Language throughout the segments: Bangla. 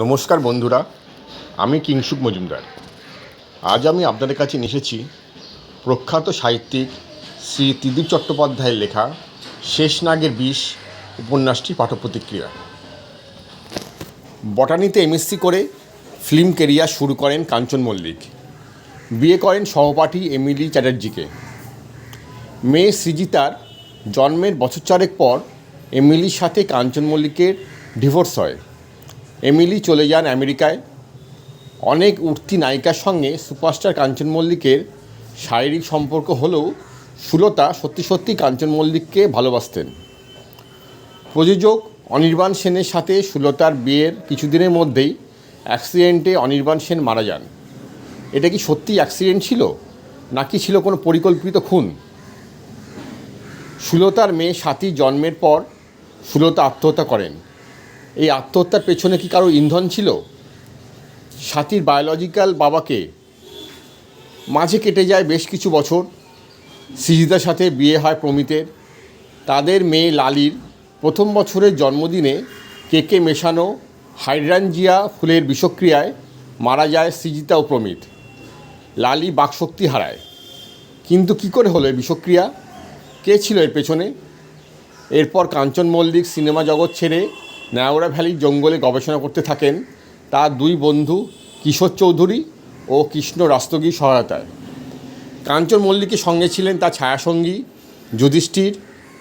নমস্কার বন্ধুরা, আমি কিংসুক মজুমদার। আজ আমি আপনাদের কাছে এসেছি প্রখ্যাত সাহিত্যিক শ্রী ত্রিদীপ চট্টোপাধ্যায়ের লেখা শেষ নাগের বিষ উপন্যাসটি পাঠপ্রতিক্রিয়া। বটানিতে এমএসসি করে ফিল্ম কেরিয়ার শুরু করেন কাঞ্চন মল্লিক। বিয়ে করেন সহপাঠী এমিলি চ্যাটার্জিকে। মেয়ে সৃজিতার জন্মের বছর চারেক পর এমিলির সাথে কাঞ্চন মল্লিকের ডিভোর্স হয়। এমিলি চলে যান আমেরিকায়। অনেক উঠতি নায়িকার সঙ্গে সুপারস্টার কাঞ্চন মল্লিকের শারীরিক সম্পর্ক হলেও সুলতা সত্যি সত্যি কাঞ্চন মল্লিককে ভালোবাসতেন। প্রযোজক অনির্বাণ সেনের সাথে সুলতার বিয়ের কিছুদিনের মধ্যেই অ্যাক্সিডেন্টে অনির্বাণ সেন মারা যান। এটা কি সত্যি অ্যাক্সিডেন্ট ছিল? নাকি ছিল কোনো পরিকল্পিত খুন? সুলতার মেয়ে সাথী জন্মের পর সুলতা আত্মহত্যা করেন। এই আত্মহত্যার পেছনে কি কারও ইন্ধন ছিল? সাথীর বায়োলজিক্যাল বাবাকে মাঝে কেটে যায় বেশ কিছু বছর। সৃজিতার সাথে বিয়ে হয় প্রমিতের। তাদের মেয়ে লালির প্রথম বছরের জন্মদিনে কেকে মেশানো হাইড্রানজিয়া ফুলের বিষক্রিয়ায় মারা যায় সৃজিতা ও প্রমিত। লালি বাকশক্তি হারায়। কিন্তু কি করে হলো বিষক্রিয়া? কে ছিল এর পেছনে? এরপর কাঞ্চন মল্লিক সিনেমা জগৎ ছেড়ে নাওড়া ভ্যালির জঙ্গলে গবেষণা করতে থাকেন তার দুই বন্ধু কিশোর চৌধুরী ও কৃষ্ণ রাস্তগীর সহায়তায়। কাঞ্চন মল্লিকের সঙ্গে ছিলেন তার ছায়াসঙ্গী, যুধিষ্ঠির,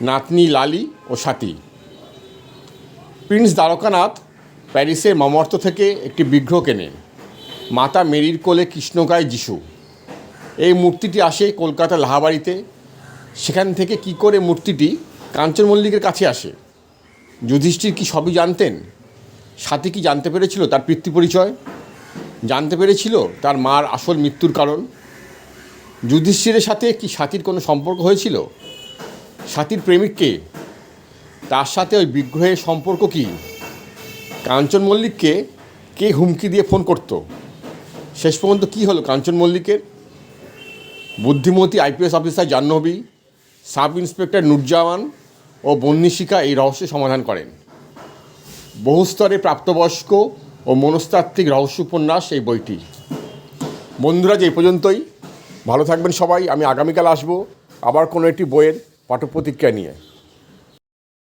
নাতনি লালি ও সাথী। প্রিন্স দ্বারকানাথ প্যারিসের মামর্ত থেকে একটি বিগ্রহ কেনেন মাতা মেরির কোলে কৃষ্ণকায় যিশু। এই মূর্তিটি আসে কলকাতা লাহাবাড়িতে। সেখান থেকে কি করে মূর্তিটি কাঞ্চন মল্লিকের কাছে আসে? যুধিষ্ঠির কি সবই জানতেন? সাথী কি জানতে পেরেছিল তার পিতৃ পরিচয়? জানতে পেরেছিল তার মার আসল মৃত্যুর কারণ? যুধিষ্ঠিরের সাথে কি সাথীর কোনো সম্পর্ক হয়েছিল? সাথীর প্রেমিককে তার সাথে ওই বিগ্রহের সম্পর্ক কি? কাঞ্চন মল্লিককে কে হুমকি দিয়ে ফোন করতো? শেষ পর্যন্ত কী হলো কাঞ্চন মল্লিকের? বুদ্ধিমতী IPS officer Jahnavi sub inspector Nurjaman ও বন্নিশিকা এই রহস্য সমাধান করেন। বহুস্তরে প্রাপ্তবয়স্ক ও মনস্তাত্ত্বিক রহস্য উপন্যাস এই বইটি। বন্ধুরা, যে এই পর্যন্তই। ভালো থাকবেন সবাই। আমি আগামীকাল আসব আবার কোনো একটি বইয়ের পাঠ্যপ্রতিক্রিয়া নিয়ে।